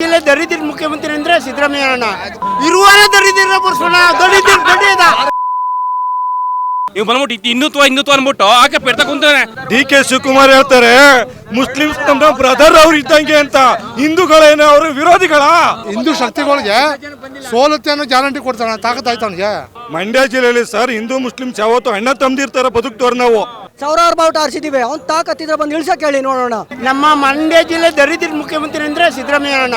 ಜಿಲ್ಲೆ ದರಿದ್ರ ಮುಖ್ಯಮಂತ್ರಿ ಅಂದ್ರೆ ಸಿದ್ದರಾಮಯ್ಯ ಅಣ್ಣ ಇರುವಾಗ ದರಿದ್ರ ಬರ್ಸೋಣ ದೊಡ್ಡ ದೊಡ್ಡದ ಇವ್ ಬಂದ್ಬಿಟ್ಟು ಇದ್ ಹಿಂದುತ್ವ ಹಿಂದುತ್ವ ಅನ್ಬಿಟ್ಟು ಆಕೆ ಪೆಡ್ತಾ ಕುಂತಾನೆ. ಡಿ ಕೆ ಶಿವಕುಮಾರ್ ಹೇಳ್ತಾರೆ ಮುಸ್ಲಿಮ್ಸ್ ನಮ್ಮ ಬ್ರದರ್ ಅವ್ರು ಇದ್ದಂಗೆ ಅಂತ. ಹಿಂದೂಗಳೇನ ಅವರು ವಿರೋಧಿಗಳ? ಹಿಂದೂ ಶಕ್ತಿಗಳಿಗೆ ಸೋಲುತ್ತೆ ಅನ್ನೋ ಗ್ಯಾರಂಟಿ ಕೊಡ್ತಾನೆ ತಾಕತ್ತಾಯ್ತು ಅವನಿಗೆ. ಮಂಡ್ಯ ಜಿಲ್ಲೆಯಲ್ಲಿ ಸರ್ ಹಿಂದೂ ಮುಸ್ಲಿಮ್ಸ್ ಯಾವತ್ತು ಅಣ್ಣ ತಮ್ದಿರ್ತಾರ ಬದುಕ್ತವ್ರು ನಾವು. ಸಾವಿರಾರು ಬಾವುಟ ಆರಿಸಿದೀವಿ. ಅವ್ನು ತಾಕತ್ತಿದ್ರೆ ಬಂದು ಇಳಿಸಕ್ಕೆ ಹೇಳಿ ನೋಡೋಣ. ನಮ್ಮ ಮಂಡ್ಯ ಜಿಲ್ಲೆ ದರಿದ್ರ ಮುಖ್ಯಮಂತ್ರಿ ಅಂದ್ರೆ ಸಿದ್ದರಾಮಯ್ಯ ಅಣ್ಣ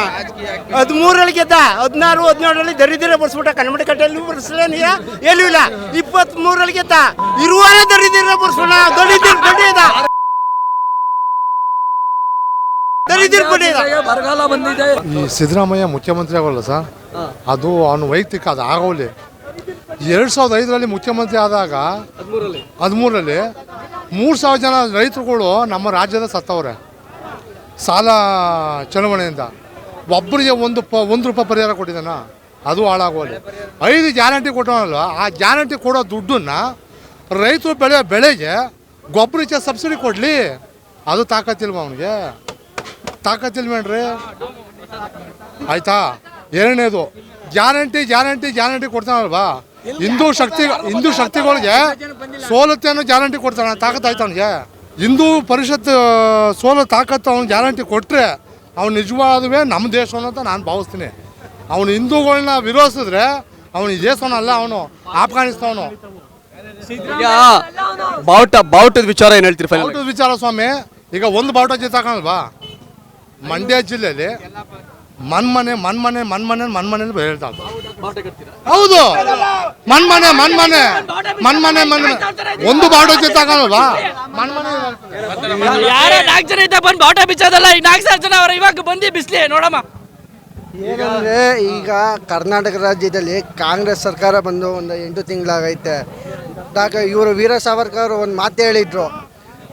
ಹದಿಮೂರಲ್ಲಿ ಗೆದ್ದ ಹದಿನಾರು ಹದಿನೇಳರಲ್ಲಿ ದರಿದ್ರ ಬರ್ಸ್ಬಿಟ್ಟ ಕನ್ನಡ ಕಟ್ಟೆಯಲ್ಲಿ ಬರ್ಸಲೇನಿಯ ಎಲ್ಲೂ ಇಲ್ಲ? ಇಪ್ಪತ್ತ್ ಮೂರಲ್ಲಿ ಗೆದ್ದ ಇರುವಾರ ದರಿದ್ರ ಬರ್ಸೋಣ. ದಲಿದ್ರ ದರಿದ್ರ ಬರಗಾಲ ಬಂದಿದೆ. ಈ ಸಿದ್ದರಾಮಯ್ಯ ಮುಖ್ಯಮಂತ್ರಿ ಆಗೋಲ್ಲ ಸರ್. ಅದು ಅವನು ವೈಯಕ್ತಿಕ ಅದು ಆಗೋಲಿ ಎರಡು ಸಾವಿರದ ಐದರಲ್ಲಿ ಮುಖ್ಯಮಂತ್ರಿ ಆದಾಗ ಹದಿಮೂರರಲ್ಲಿ ಮೂರು ಸಾವಿರ ಜನ ರೈತರುಗಳು ನಮ್ಮ ರಾಜ್ಯದ ಸತ್ತವ್ರೆ. ಸಾಲ ಚಳವಳಿಯಿಂದ. ಒಬ್ಬರಿಗೆ ಒಂದು ಪ, ಒಂದು ರೂಪಾಯಿ ಪರಿಹಾರ ಕೊಟ್ಟಿದ್ದಾನ? ಅದು ಹಾಳಾಗೋಲ್ಲ ಐದು ಗ್ಯಾರಂಟಿ ಕೊಟ್ಟವನಲ್ವ ಆ ಗ್ಯಾರಂಟಿ ಕೊಡೋ ದುಡ್ಡನ್ನು ರೈತರು ಬೆಳೆ ಬೆಳೆಗೆ ಗೊಬ್ಬರಕ್ಕೆ ಸಬ್ಸಿಡಿ ಕೊಡಲಿ. ಅದು ತಾಕತ್ತಿಲ್ವ ಅವನಿಗೆ? ತಾಕತ್ತಿಲ್ವೇನ್ರಿ? ಆಯಿತಾ? ಎರಡನೇದು, ಗ್ಯಾರಂಟಿ ಗ್ಯಾರಂಟಿ ಗ್ಯಾರಂಟಿ ಕೊಡ್ತಾನಲ್ವಾ? ಹಿಂದೂ ಶಕ್ತಿ ಹಿಂದೂ ಶಕ್ತಿಗಳಿಗೆ ಸೋಲುತ್ತೆ ಅನ್ನೋ ಗ್ಯಾರಂಟಿ ಕೊಡ್ತಾನೆ ತಾಕತ್ತಾಯ್ತು ಅವನಿಗೆ. ಹಿಂದೂ ಪರಿಷತ್ ಸೋಲ ತಾಕತ್ತು ಅವ್ನು ಗ್ಯಾರಂಟಿ ಕೊಟ್ಟರೆ ಅವ್ನು ನಿಜವಾದವೇ ನಮ್ಮ ದೇಶವನ್ನ ಅಂತ ನಾನು ಭಾವಿಸ್ತೀನಿ. ಅವನು ಹಿಂದೂಗಳನ್ನ ವಿರೋಧಿಸಿದ್ರೆ ಅವನು ಈ ದೇಶವನ್ನಲ್ಲ ಅವನು ಆಫ್ಘಾನಿಸ್ತಾನು ಈಗ ಬಾವುಟ ಬಾವುಟದ ವಿಚಾರ ಏನು ಹೇಳ್ತೀರಿ ಫೈನಲ್ ಬಾವುಟದ ವಿಚಾರ ಸ್ವಾಮಿ ಈಗ ಒಂದು ಬಾವುಟ ಜಿತ್ತಾಕಲ್ವಾ ಮಂಡ್ಯ ಜಿಲ್ಲೆಯಲ್ಲಿ ಮನ್ಮನೆ ಮನ್ಮನೆ ಮನ್ಮನೆ ಮನ್ಮನೆ ಅಂತ ಹೇಳ್ತಾರೆ ಹೌದು ಮನ್ಮನೆ ಮನ್ಮನೆ ಮನ್ಮನೆ ಮನ್ಮನೆ. ಒಂದು ಬಾವುಟ ಜೊತೆ ಮನ್ಮನೆ. ಯಾರೇ ನಾಲ್ಕು ಜನ ಇದ್ದ ಬಂದು ಬಾವುಟ ಬಿಚ್ಚೋದಲ್ಲ ಈ ನಾಲ್ಕು ಸಾವಿರ ಜನ ಅವ್ರ ಇವಾಗ ಬಂದು ಬಿಸ್ಲಿ ನೋಡಮ್ಮ. ಏನಂದ್ರೆ ಈಗ ಕರ್ನಾಟಕ ರಾಜ್ಯದಲ್ಲಿ ಕಾಂಗ್ರೆಸ್ ಸರ್ಕಾರ ಬಂದು ಒಂದು ಎಂಟು ತಿಂಗಳಾಗೈತೆ. ಇವರು ವೀರ ಸಾವರ್ಕರ್ ಒಂದು ಮಾತು ಹೇಳಿದ್ರು.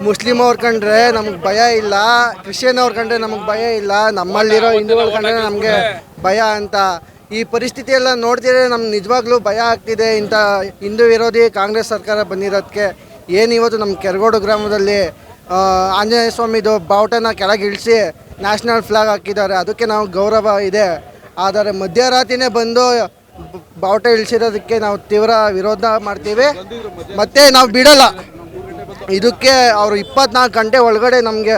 ಮುಸ್ಲಿಂ ಅವ್ರ ಕಂಡ್ರೆ ನಮ್ಗೆ ಭಯ ಇಲ್ಲ, ಕ್ರಿಶ್ಚಿಯನ್ ಅವ್ರ ಕಂಡ್ರೆ ನಮಗೆ ಭಯ ಇಲ್ಲ, ನಮ್ಮಲ್ಲಿರೋ ಹಿಂದೂಗಳ ಕಂಡ್ರೆ ನಮಗೆ ಭಯ ಅಂತ. ಈ ಪರಿಸ್ಥಿತಿ ಎಲ್ಲ ನೋಡ್ತಿದ್ರೆ ನಮ್ಗೆ ನಿಜವಾಗ್ಲೂ ಭಯ ಆಗ್ತಿದೆ ಇಂಥ ಹಿಂದೂ ವಿರೋಧಿ ಕಾಂಗ್ರೆಸ್ ಸರ್ಕಾರ ಬಂದಿರೋದಕ್ಕೆ ಏನು ಇವತ್ತು ನಮ್ಮ ಕೆರಗೋಡು ಗ್ರಾಮದಲ್ಲಿ ಆಂಜನೇಯ ಸ್ವಾಮಿದು ಬಾವುಟನ ಕೆಳಗೆ ಇಳಿಸಿ ನ್ಯಾಷನಲ್ ಫ್ಲಾಗ್ ಹಾಕಿದ್ದಾರೆ. ಅದಕ್ಕೆ ನಾವು ಗೌರವ ಇದೆ. ಆದರೆ ಮಧ್ಯರಾತ್ರಿನೇ ಬಂದು ಬಾವುಟ ಇಳಿಸಿರೋದಕ್ಕೆ ನಾವು ತೀವ್ರ ವಿರೋಧ ಮಾಡ್ತೀವಿ. ಮತ್ತೆ ನಾವು ಬಿಡಲ್ಲ. ಇದಕ್ಕೆ ಅವರು ಇಪ್ಪತ್ನಾಲ್ಕು ಗಂಟೆ ಒಳಗಡೆ ನಮಗೆ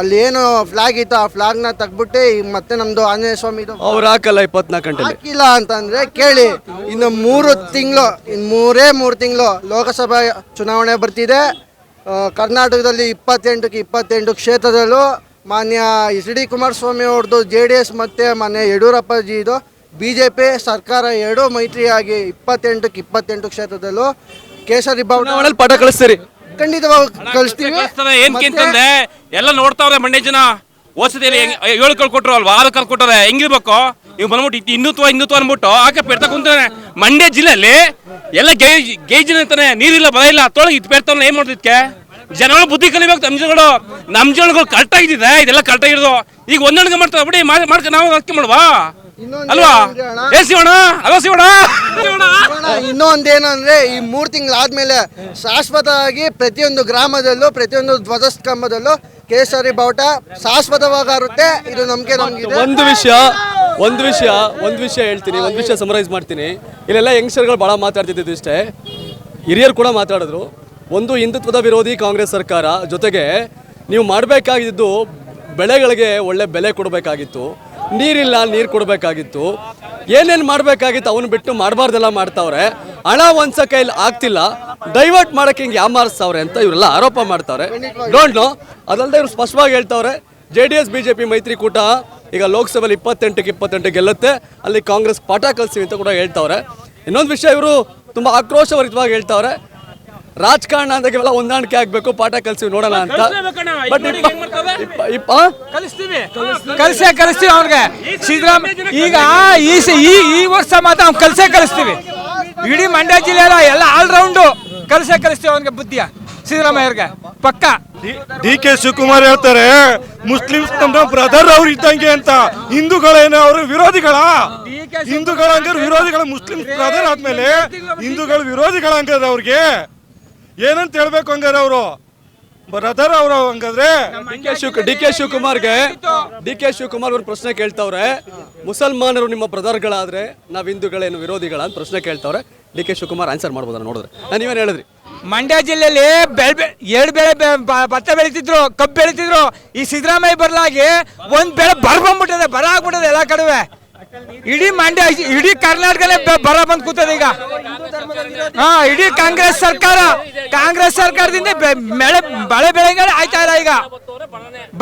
ಅಲ್ಲಿ ಏನು ಫ್ಲಾಗ್ ಇತ್ತು ಆ ಫ್ಲಾಗ್ನ ತೆಗ್ಬಿಟ್ಟು ಈಗ ಮತ್ತೆ ನಮ್ಮದು ಆಂಜನೇಯ ಸ್ವಾಮಿದು. ಅವ್ರು ಹಾಕಲ್ಲ ಇಪ್ಪತ್ನಾಲ್ಕು ಗಂಟೆ ಹಾಕಿಲ್ಲ ಅಂತಂದ್ರೆ ಕೇಳಿ ಇನ್ನು ಮೂರು ತಿಂಗಳು ಇನ್ನು ಮೂರೇ ಮೂರು ತಿಂಗಳು ಲೋಕಸಭಾ ಚುನಾವಣೆ ಬರ್ತಿದೆ. ಕರ್ನಾಟಕದಲ್ಲಿ ಇಪ್ಪತ್ತೆಂಟಕ್ಕೆ ಇಪ್ಪತ್ತೆಂಟು ಕ್ಷೇತ್ರದಲ್ಲೂ ಮಾನ್ಯ ಎಚ್ ಡಿ ಕುಮಾರಸ್ವಾಮಿ ಅವ್ರದ್ದು ಜೆ ಡಿ ಎಸ್ ಮತ್ತು ಮಾನ್ಯ ಯಡಿಯೂರಪ್ಪಜಿದು ಬಿ ಜೆ ಪಿ ಸರ್ಕಾರ ಎರಡೂ ಮೈತ್ರಿಯಾಗಿ ಇಪ್ಪತ್ತೆಂಟಕ್ಕೆ ಇಪ್ಪತ್ತೆಂಟು ಕ್ಷೇತ್ರದಲ್ಲೂ ಕೇಸರಿ ಭವನ ಪಟ ಕಳಿಸ್ತೀರಿ. ಖಂಡಿತವಾಗಿ ಕಳಿಸ್ತೀವಿ. ಅಂತಂದ್ರೆ ಎಲ್ಲ ನೋಡ್ತಾವ್ರೆ ಮಂಡ್ಯ ಜನ. ಓಸತಿಯಲ್ಲಿ ಏಳು ಕಲ್ ಕೊಟ್ರು ಅಲ್ವಾ? ಆರು ಕಲ್ ಕೊಟ್ಟರೆ ಹೆಂಗಿರ್ಬೇಕು ಇವ್ ಬಂದ್ಬಿಟ್ಟು ಇದ್ ಹಿಂದುತ್ವ ಹಿಂದುತ್ವ ಅನ್ಬಿಟ್ಟು ಆಕೆ ಪೆಡ್ತಾ ಕುಂತಾನೆ. ಮಂಡ್ಯ ಜಿಲ್ಲೆಯಲ್ಲಿ ಎಲ್ಲ ಗೇಜ್ ಗೇಜಿನ ಅಂತಾನೆ ನೀರಿಲ್ಲ ಬರ ಇಲ್ಲ ತೊಳಗೆ ಇದು ಪೆಡ್ತಾವಲ್ಲ ಏನ್ ಮಾಡ್ತಿದ್ಕೆ ಜನಗಳು ಬುದ್ಧಿ ಕಲಿಬೇಕು ನಮ್ ಜನಗಳು ನಮ್ ಜನಗಳು ಕರೆಕ್ಟ್ ಆಗಿದ್ದಿದೆ ಇದೆಲ್ಲ ಕರೆಕ್ಟ್ ಆಗಿರೋದು. ಈಗ ಒಂದೊಂದು ಮಾಡ್ತಾರೆ. ಬಿಡಿ ಮಾಡ್- ಮಾಡ್ಕ ನಾವು ಅಕ್ಕಿ ಮಾಡುವಾ? ಅಲ್ವಾ? ಏ ಶಿವಣ್ಣ? ಅಲ್ವಾ ಶಿವಣ್ಣ? ಇನ್ನೊಂದೇನಂದ್ರೆ ಈ ಮೂರು ತಿಂಗಳಾದ್ಮೇಲೆ ಶಾಶ್ವತವಾಗಿ ಪ್ರತಿಯೊಂದು ಗ್ರಾಮದಲ್ಲೂ ಪ್ರತಿಯೊಂದು ಧ್ವಜಸ್ತಂಭದಲ್ಲೂ ಕೇಸರಿ ಬಾವುಟ ಶಾಶ್ವತವಾಗುತ್ತೆ ಇದು ನಮ್ಗೆ ನಮ್ಗಿದೆ. ಒಂದು ವಿಷಯ ಒಂದು ವಿಷಯ ಒಂದು ವಿಷಯ ಹೇಳ್ತೀನಿ ಒಂದು ವಿಷಯ ಸಮರೈಸ್ ಮಾಡ್ತೀನಿ. ಇಲ್ಲೆಲ್ಲ ಯಂಗ್ಸ್ಟರ್ಗಳು ಭಾಳ ಮಾತಾಡ್ತಿದ್ದು ಇಷ್ಟೇ. ಹಿರಿಯರು ಕೂಡ ಮಾತಾಡಿದ್ರು. ಒಂದು ಹಿಂದುತ್ವದ ವಿರೋಧಿ ಕಾಂಗ್ರೆಸ್ ಸರ್ಕಾರ ಜೊತೆಗೆ ನೀವು ಮಾಡಬೇಕಾಗಿದ್ದು ಬೆಳೆಗಳಿಗೆ ಒಳ್ಳೆ ಬೆಲೆ ಕೊಡಬೇಕಾಗಿತ್ತು. ನೀರಿಲ್ಲ, ನೀರು ಕೊಡಬೇಕಾಗಿತ್ತು. ಏನೇನು ಮಾಡಬೇಕಾಗಿತ್ತು ಅವನು ಬಿಟ್ಟು ಮಾಡಬಾರ್ದೆಲ್ಲ ಮಾಡ್ತಾವ್ರೆ. ಹಣ ಒಂದ್ಸ ಕೈಲಿ ಆಗ್ತಿಲ್ಲ. ಡೈವರ್ಟ್ ಮಾಡೋಕೆ ಹಿಂಗೆ ಯಾಮಾರಿಸ್ತಾವ್ರೆ ಅಂತ ಇವರೆಲ್ಲ ಆರೋಪ ಮಾಡ್ತಾವ್ರೆ. ಡೋಂಟ್ ನೋ ಅದಲ್ಲದೆ ಇವ್ರು ಸ್ಪಷ್ಟವಾಗಿ ಹೇಳ್ತಾವ್ರೆ J D S B J P ಮೈತ್ರಿಕೂಟ ಈಗ ಲೋಕಸಭೆಯಲ್ಲಿ ಇಪ್ಪತ್ತೆಂಟಕ್ಕೆ ಇಪ್ಪತ್ತೆಂಟು ಗೆಲ್ಲುತ್ತೆ. ಅಲ್ಲಿ ಕಾಂಗ್ರೆಸ್ ಪಾಠ ಕಲಿಸ್ತೀವಿ ಅಂತ ಕೂಡ ಹೇಳ್ತಾವ್ರೆ. ಇನ್ನೊಂದು ವಿಷಯ ಇವರು ತುಂಬ ಆಕ್ರೋಶಭರಿತವಾಗಿ ಹೇಳ್ತಾವ್ರೆ ರಾಜಕಾರಣ ಅಂದಾಗೆಲ್ಲ ಹೊಂದಾಣಿಕೆ ಆಗಬೇಕು ಪಾಠ ಕಲಿಸಿ ನೋಡೋಣ ಅಂತ ಬಟ್ ಕಲಿಸ್ತೀವಿ ಕಲಿಸೇ ಕಲಿಸ್ತೀವಿ ಅವ್ರಿಗೆ ಸಿದ್ದರಾಮಯ್ಯ ಈಗ ಈ ಸ- ಈ ಈ ವರ್ಷ ಮಾತ್ರ ಅವ್ನು ಕಲಿಸೇ ಕಲಿಸ್ತೀವಿ ಇಡೀ ಮಂಡ್ಯ ಜಿಲ್ಲೆ ಎಲ್ಲ ಆಲ್ರೌಂಡು ಕಲಿಸೇ ಕಲಿಸ್ತೀವಿ ಅವ್ನಿಗೆ ಬುದ್ಧಿಯ ಸಿದ್ದರಾಮಯ್ಯವ್ರಿಗೆ ಪಕ್ಕ ಡಿ ಕೆ ಶಿವಕುಮಾರ್ ಹೇಳ್ತಾರೆ ಮುಸ್ಲಿಮ್ಸ್ ನಮ್ಮ ಬ್ರದರ್ ಅವ್ರು ಇದ್ದಂಗೆ ಅಂತ ಹಿಂದೂಗಳೇನೋ ಅವರು ವಿರೋಧಿಗಳ ಹಿಂದೂಗಳ ಹಂಗಾರೆ ವಿರೋಧಿಗಳ ಮುಸ್ಲಿಮ್ಸ್ ಬ್ರದರ್ ಆದ್ಮೇಲೆ ಹಿಂದೂಗಳ ವಿರೋಧಿಗಳ ಹಂಗಾರೆ ಅವ್ರಿಗೆ ಏನಂತ ಹೇಳ್ಬೇಕು ಹಂಗಾರೆ ಅವರು? ಬ್ರದರ್ ಅವರು ಹಂಗಾದ್ರೆ? D K Shiv D K ಶಿವಕುಮಾರ್ಗೆ D K Shivakumar ಒಂದು ಪ್ರಶ್ನೆ ಕೇಳ್ತಾವ್ರೆ. ಮುಸಲ್ಮಾನರು ನಿಮ್ಮ ಬ್ರದರ್ಗಳಾದ್ರೆ ನಾವ್ ಹಿಂದೂಗಳೇನು ವಿರೋಧಿಗಳ ಅಂತ ಪ್ರಶ್ನೆ ಕೇಳ್ತಾವ್ರೆ. ಡಿ ಕೆ ಶಿವಕುಮಾರ್ ಆನ್ಸರ್ ಮಾಡ್ಬೋದ ನೋಡಿದ್ರೆ. ನಾನು ನೀವೇನು ಹೇಳಿದ್ರಿ? ಮಂಡ್ಯ ಜಿಲ್ಲೆಯಲ್ಲಿ ಬೆಳೆ ಬೆ ಎರಡು ಬೆಳೆ ಭತ್ತ ಬೆಳೀತಿದ್ರು ಕಬ್ಬು ಬೆಳೀತಿದ್ರು. ಈ ಸಿದ್ದರಾಮಯ್ಯ ಬರ್ಲಾಗಿ ಒಂದ್ ಬೆಳೆ ಬರ ಬಂದ್ಬಿಟ್ಟಿದೆ ಬರ ಆಗ್ಬಿಟ್ಟಿದೆ ಎಲ್ಲ ಕಡುವೆ. ಇಡೀ ಮಂಡ್ಯ ಇಡೀ ಕರ್ನಾಟಕನೇ ಬರ ಬಂದ್ ಕೂತದೆ ಈಗ. ಹಾ ಇಡೀ ಕಾಂಗ್ರೆಸ್ ಸರ್ಕಾರ ಕಾಂಗ್ರೆಸ್ ಸರ್ಕಾರದಿಂದ ಮಳೆ ಬೆಳೆ ಬಳೆ ಬೆಳೆಗಳೇ ಆಯ್ತಾ ಇಲ್ಲ ಈಗ.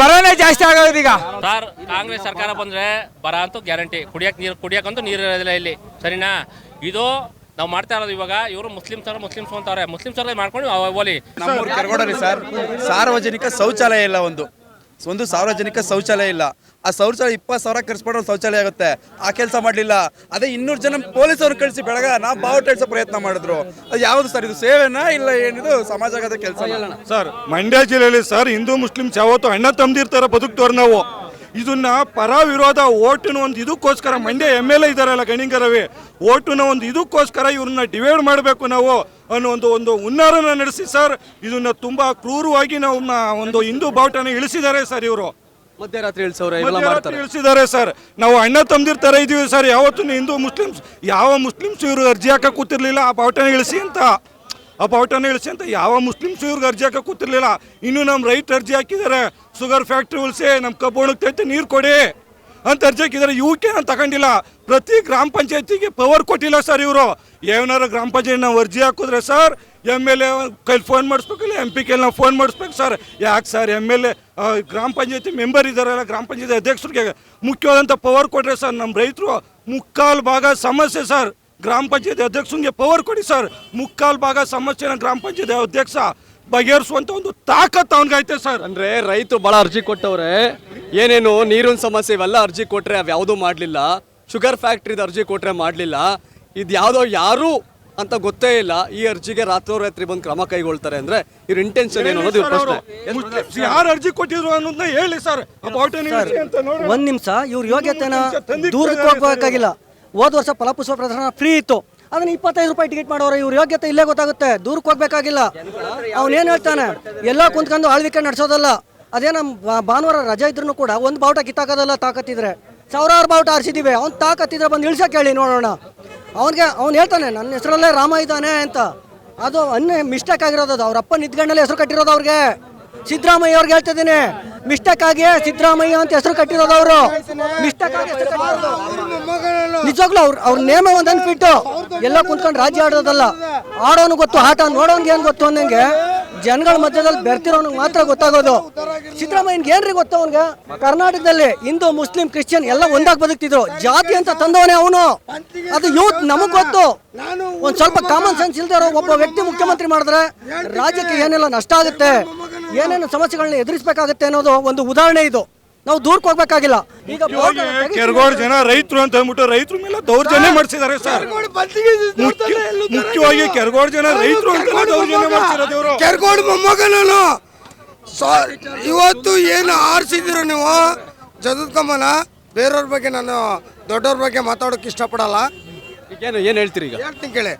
ಬರನೇ ಜಾಸ್ತಿ ಆಗೋದು ಈಗ. ಸರ್ ಕಾಂಗ್ರೆಸ್ ಸರ್ಕಾರ ಬಂದ್ರೆ ಬರ ಅಂತೂ ಗ್ಯಾರಂಟಿ. ಕುಡಿಯಕ್ ನೀರು ಕುಡಿಯಕ್ಕಂತೂ ನೀರು ಇರೋದಿಲ್ಲ ಇಲ್ಲಿ. ಸರಿನಾ? ಇದು ನಾವು ಮಾಡ್ತಾ ಇರೋದು ಇವಾಗ ಇವರು ಮುಸ್ಲಿಮ್ಸ್ ಅವರು ಮುಸ್ಲಿಮ್ಸ್ ಅಂತಾರೆ ಮುಸ್ಲಿಮ್ಸ್ ಅವ್ರೇ ಮಾಡ್ಕೊಂಡು ಹೋಲಿ ಓಲಿ ನಮ್ಮೂರು ಕೆರಗೋಡಲ್ಲಿ ಸರ್ ಸಾರ್ವಜನಿಕ ಶೌಚಾಲಯ ಇಲ್ಲ ಒಂದು. ಒಂದು ಸಾರ್ವಜನಿಕ ಶೌಚಾಲಯ ಇಲ್ಲ. ಆ ಶೌಚಾಲಯ ಇಪ್ಪತ್ತು ಸಾವಿರ ಖರ್ಚು ಶೌಚಾಲಯ ಆಗುತ್ತೆ. ಆ ಕೆಲಸ ಮಾಡಲಿಲ್ಲ. ಅದೇ ಇನ್ನೂರು ಜನ ಪೊಲೀಸರು ಕಳಿಸಿ ಬೆಳಗ ನಾವು ಬಾವುಟ ಪ್ರಯತ್ನ ಮಾಡಿದ್ರು. ಅದು ಯಾವುದು ಸರ್? ಇದು ಸೇವೆನಾ ಇಲ್ಲ ಏನಿದು? ಸಮಾಜಗತ ಕೆಲಸ ಸರ್ ಮಂಡ್ಯ ಜಿಲ್ಲೆಯಲ್ಲಿ ಸರ್ ಹಿಂದೂ ಮುಸ್ಲಿಮ್ಸ್ ಯಾವತ್ತು ಅಣ್ಣ ತಂದಿರ್ತಾರೆ ಬದುಕ್ತವ್ರು ನಾವು. ಇದನ್ನ ಪರ ವಿರೋಧ ಓಟಿನ ಒಂದು ಇದಕ್ಕೋಸ್ಕರ ಮಂಡ್ಯ ಎಂ ಎಲ್ ಎ ಇದಾರಲ್ಲ ಗಣಿಗ ರವಿ ಓಟಿನ ಒಂದು ಇದಕ್ಕೋಸ್ಕರ ಇವ್ರನ್ನ ಡಿವೈಡ್ ಮಾಡಬೇಕು ನಾವು ಅನ್ನೋ ಒಂದು ಒಂದು ಹುನ್ನಾರನ ನಡೆಸಿ ಸರ್ ಇದನ್ನ ತುಂಬಾ ಕ್ರೂರವಾಗಿ ನಾವು ಒಂದು ಹಿಂದೂ ಬಾವುಟನ ಇಳಿಸಿದ್ದಾರೆ ಸರ್ ಇವರು. ಮಧ್ಯರಾತ್ರಿ ಇಳಿಸವ್ರೆ ಇವೆಲ್ಲ ಮಾಡ್ತಾರೆ. ತಿಳಿಸಿದ್ದಾರೆ ಸರ್ ನಾವು ಅಣ್ಣ ತಂದಿರ್ತಾರೆ ಇದೀವಿ ಸರ್ ಯಾವತ್ತೂ ಹಿಂದೂ ಮುಸ್ಲಿಮ್ಸ್ ಯಾವ ಮುಸ್ಲಿಮ್ಸ್ ಇವರು ಅರ್ಜಿ ಹಾಕಕ್ಕೆ ಕೂತಿರ್ಲಿಲ್ಲ? ಆ ಪಾವಟನ ಇಳಿಸಿ ಅಂತ. ಆ ಬಾವುಟನ ಇಳಿಸಿ ಅಂತ. ಯಾವ ಮುಸ್ಲಿಮ್ಸ್ ಇವ್ರಿಗೆ ಅರ್ಜಿ ಹಾಕಕ್ಕೆ ಕೂತಿರ್ಲಿಲ್ಲ? ಇನ್ನು ನಮ್ಮ ರೈಟ್ ಅರ್ಜಿ ಹಾಕಿದ್ದಾರೆ. ಶುಗರ್ ಫ್ಯಾಕ್ಟ್ರಿ ಉಳಿಸಿ ನಮ್ಮ ಕಬ್ಬೋಣಕ್ಕೆ ತೈತೆ ನೀರು ಕೊಡಿ ಅಂತ ಅರ್ಜಿ ಹಾಕಿದ್ದಾರೆ. ಇವಕ್ಕೆ ನಾನು ತಗೊಂಡಿಲ್ಲ. ಪ್ರತಿ ಗ್ರಾಮ ಪಂಚಾಯತಿಗೆ ಪವರ್ ಕೊಟ್ಟಿಲ್ಲ ಸರ್ ಇವರು. ಏನಾರು ಗ್ರಾಮ ಪಂಚಾಯತ್ ನಾವು ಅರ್ಜಿ ಹಾಕಿದ್ರೆ ಸರ್ ಎಂ ಎಲ್ ಎ ಕೈಲಿ ಫೋನ್ ಮಾಡಿಸ್ಬೇಕಿಲ್ಲ ಎಂ ಪಿ ಕೈಲಿ ನಾವು ಫೋನ್ ಮಾಡಿಸ್ಬೇಕು ಸರ್ ಯಾಕೆ ಸರ್ ಎಂ ಎಲ್ ಎ ಗ್ರಾಮ ಪಂಚಾಯತಿ ಮೆಂಬರ್ ಇದ್ದಾರಲ್ಲ, ಗ್ರಾಮ ಪಂಚಾಯತಿ ಅಧ್ಯಕ್ಷರಿಗೆ ಮುಖ್ಯವಾದಂಥ ಪವರ್ ಕೊಡ್ರಿ ಸರ್ ನಮ್ಮ ರೈತರು ಮುಕ್ಕಾಲು ಭಾಗ ಸಮಸ್ಯೆ ಸರ್ ಗ್ರಾಮ ಪಂಚಾಯತಿ ಅಧ್ಯಕ್ಷನಿಗೆ ಪವರ್ ಕೊಡಿ ಸರ್ ಮುಕ್ಕಾಲು ಭಾಗ ಸಮಸ್ಯೆನ ಗ್ರಾಮ ಪಂಚಾಯತಿ ಅಧ್ಯಕ್ಷ ಬಗೆಹರಿಸುವಂಥ ಒಂದು ತಾಕತ್ತು ಅವನಿಗೈತೆ ಸರ್ ಅಂದ್ರೆ ರೈತರು ಬಹಳ ಅರ್ಜಿ ಕೊಟ್ಟವ್ರೆ. ಏನೇನು ನೀರಿನ ಸಮಸ್ಯೆ ಇವೆಲ್ಲ ಅರ್ಜಿ ಕೊಟ್ಟರೆ ಅವು ಯಾವುದೂ ಮಾಡಲಿಲ್ಲ. ಶುಗರ್ ಫ್ಯಾಕ್ಟ್ರಿದ ಅರ್ಜಿ ಕೊಟ್ಟರೆ ಮಾಡಲಿಲ್ಲ. ಇದು ಯಾವುದೋ ಯಾರು ಅಂತ ಗೊತ್ತೇ ಇಲ್ಲ. ಈ ಅರ್ಜಿಗೆ ರಾತ್ರೋರಾತ್ರಿ ಬಂದು ಕ್ರಮ ಕೈಗೊಳ್ತಾರೆ ಅಂದ್ರೆ ಇವ್ರ ಇಂಟೆನ್ಷನ್ ಏನು ಅನ್ನೋದು ಇವ್ರ ಪ್ರಶ್ನೆ. ಯಾರು ಅರ್ಜಿ ಕೊಟ್ಟಿದ್ರು ಅನ್ನೋದನ್ನ ಹೇಳಿ ಸರ್. ಒಂದ್ ನಿಮಿಷ ಇವ್ರ ಯೋಗ್ಯತೆನ ದೂರಕ್ಕೆ ಹೋಗ್ಬೇಕಾಗಿಲ್ಲ ಹೋದ ವರ್ಷ ಫಲಪುಷ್ಪ ಪ್ರದರ್ಶನ ಫ್ರೀ ಇತ್ತು. ಅದನ್ನ ಇಪ್ಪತ್ತೈದು ರೂಪಾಯಿ ಟಿಕೆಟ್ ಮಾಡೋರು ಇವ್ರ ಯೋಗ್ಯತೆ ಇಲ್ಲೇ ಗೊತ್ತಾಗುತ್ತೆ. ದೂರಕ್ಕೆ ಹೋಗ್ಬೇಕಾಗಿಲ್ಲ ಏನ್ ಹೇಳ್ತಾನೆ? ಎಲ್ಲ ಕುಂತ್ಕೊಂಡು ಆಳ್ವಿಕೆ ನಡೆಸೋದಲ್ಲ. ಅದೇ ನಮ್ಮ ಬಾ- ಭಾನುವಾರ ರಜೆ ಇದ್ರು ಕೂಡ ಒಂದು ಬಾವುಟ ಕಿತ್ತಾಕೋದಲ್ಲ ತಾಕತ್ತಿದ್ರೆ. ಸಾವಿರಾರು ಬಾವುಟ ಆರಿಸಿದೀವಿ. ಅವ್ನು ತಾಕತ್ತಿದ್ರೆ ಬಂದು ಇಳ್ಸಕ್ಕೆ ಹೇಳಿ ನೋಡೋಣ. ಅವನಿಗೆ, ಅವ್ನು ಹೇಳ್ತಾನೆ, ನನ್ನ ಹೆಸರಲ್ಲೇ ರಾಮ ಇದ್ದಾನೆ ಅಂತ. ಅದು ಅನ್ನ ಮಿಸ್ಟೇಕ್ ಆಗಿರೋದು ಅವ್ರ ಅಪ್ಪ ನಿದ್ಗಣ್ಣಲ್ಲಿ ಹೆಸರು ಕಟ್ಟಿರೋದು ಅವ್ರಿಗೆ. ಸಿದ್ದರಾಮಯ್ಯ ಅವ್ರಿಗೆ ಹೇಳ್ತಿದ್ದೀನಿ ಮಿಸ್ಟೇಕ್ ಆಗಿ ಸಿದ್ದರಾಮಯ್ಯ ಅಂತ ಹೆಸರು ಕಟ್ಟಿರೋದು ಅವರು. ಮಿಸ್ಟೇಕ್ ಆಗಿ. ನಿಜವಾಗ್ಲೂ ಅವ್ರು, ಅವ್ರ ನೇಮ ಒಂದು ಅನ್ಬಿಟ್ಟು ಎಲ್ಲ ಕುಂತ್ಕೊಂಡು ರಾಜ್ಯ ಆಡೋದಲ್ಲ. ಆಡೋನು ಗೊತ್ತು, ಆಟ ನೋಡೋನ್ಗೆ ಏನು ಗೊತ್ತು ಅಂದಂಗೆ ಜನಗಳ ಮಧ್ಯದಲ್ಲಿ ಬೆರ್ತಿರೋನಿಗೆ ಮಾತ್ರ ಗೊತ್ತಾಗೋದು. ಸಿದ್ದರಾಮಯ್ಯನ್ಗೆ ಏನ್ರಿ ಗೊತ್ತು ಅವನ್ಗೆ? ಕರ್ನಾಟಕದಲ್ಲಿ ಹಿಂದೂ, ಮುಸ್ಲಿಂ, ಕ್ರಿಶ್ಚಿಯನ್ ಎಲ್ಲ ಒಂದಾಗಿ ಬದುಕ್ತಿದ್ರು. ಜಾತಿ ಅಂತ ತಂದವನೇ ಅವನು. ಅದು ಯೂತ್ ನಮಗ್ ಗೊತ್ತು. ಒಂದ್ ಸ್ವಲ್ಪ ಕಾಮನ್ ಸೆನ್ಸ್ ಇಲ್ದೆ ಒಬ್ಬ ವ್ಯಕ್ತಿ ಮುಖ್ಯಮಂತ್ರಿ ಮಾಡಿದ್ರೆ ರಾಜ್ಯಕ್ಕೆ ಏನೆಲ್ಲ ನಷ್ಟ ಆಗುತ್ತೆ, ಏನೇನು ಸಮಸ್ಯೆಗಳನ್ನ ಎದುರಿಸಬೇಕಾಗುತ್ತೆ ಅನ್ನೋದು ಒಂದು ಉದಾಹರಣೆ ಇದು. ನಾವು ದೂರಕ್ಕೆ ಹೋಗ್ಬೇಕಾಗಿಲ್ಲ. ಈಗ ಕೆರಗೋಡ್ ಜನ ರೈತರು ಅಂತ ಅಂದ್ಬಿಟ್ಟು ರೈತರ ಮೇಲೆ ದೌರ್ಜನ್ಯ ಮಾಡಿಸಿದ್ದಾರೆ ಸರ್. ಮುಖ್ಯ- ಮುಖ್ಯವಾಗಿ ಕೆರಗೋಡ್ ಜನ ರೈತರು ಅಂತ ದೌರ್ಜನ್ಯ ಮಾಡ್ತಿರೋದು ಇವರು. ಕೆರ್ಕೋಡು ಮೊಮ್ಮಗನನು ಇವತ್ತು ಏನು ಆರಿಸಿದಿರೋ ನೀವು? ಜದತ್ಕಮ್ಮನ ಬೇರೆಯವ್ರ ಬಗ್ಗೆ ನಾನು ದೊಡ್ಡವ್ರ ಬಗ್ಗೆ ಮಾತಾಡೋಕೆ ಇಷ್ಟಪಡಲ್ಲ. ಏನು ಏನು ಹೇಳ್ತೀರಿ ಈಗ? ಹೇಳ್ತೀನಿ ಕೇಳಿ.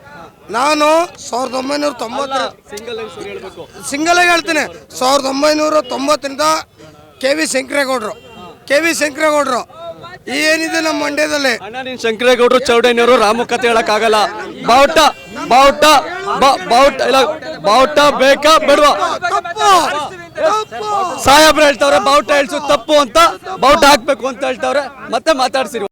ನಾನು ಸಾವಿರದ ಒಂಬೈನೂರ ತೊಂಬತ್ತು ಸಿಂಗಲ್ ಆಗಿ ಹೇಳ್ತೀನಿ. ಸಾವಿರದ ಒಂಬೈನೂರ ತೊಂಬತ್ತರಿಂದ ಕೆ ವಿ ಶಂಕರೇಗೌಡರು. ಕೆ ವಿ ಶಂಕರೇಗೌಡರು. ಏನಿದೆ ನಮ್ಮ ಮಂಡ್ಯದಲ್ಲಿ? ಅಣ್ಣ ನೀನ್ ಶಂಕರೇಗೌಡರು ಚೌಡಯ್ಯನವರು ರಾಮು ಕತೆ ಹೇಳಕ್ಕಾಗಲ್ಲ ಬಾವುಟ ಬಾವುಟ ಬ- ಬಾವುಟ ಇಲ್ಲ ಬಾವುಟ ಬೇಕಾ ಬೇಡವಾ? ಸಾಹೇಬ್ರು ಹೇಳ್ತಾವ್ರೆ ಬಾವುಟ ಹೇಳ್ಸು ತಪ್ಪು ಅಂತ ಬಾವುಟ ಹಾಕ್ಬೇಕು ಅಂತ ಹೇಳ್ತಾವ್ರೆ ಮತ್ತೆ ಮಾತಾಡ್ಸಿರಿ.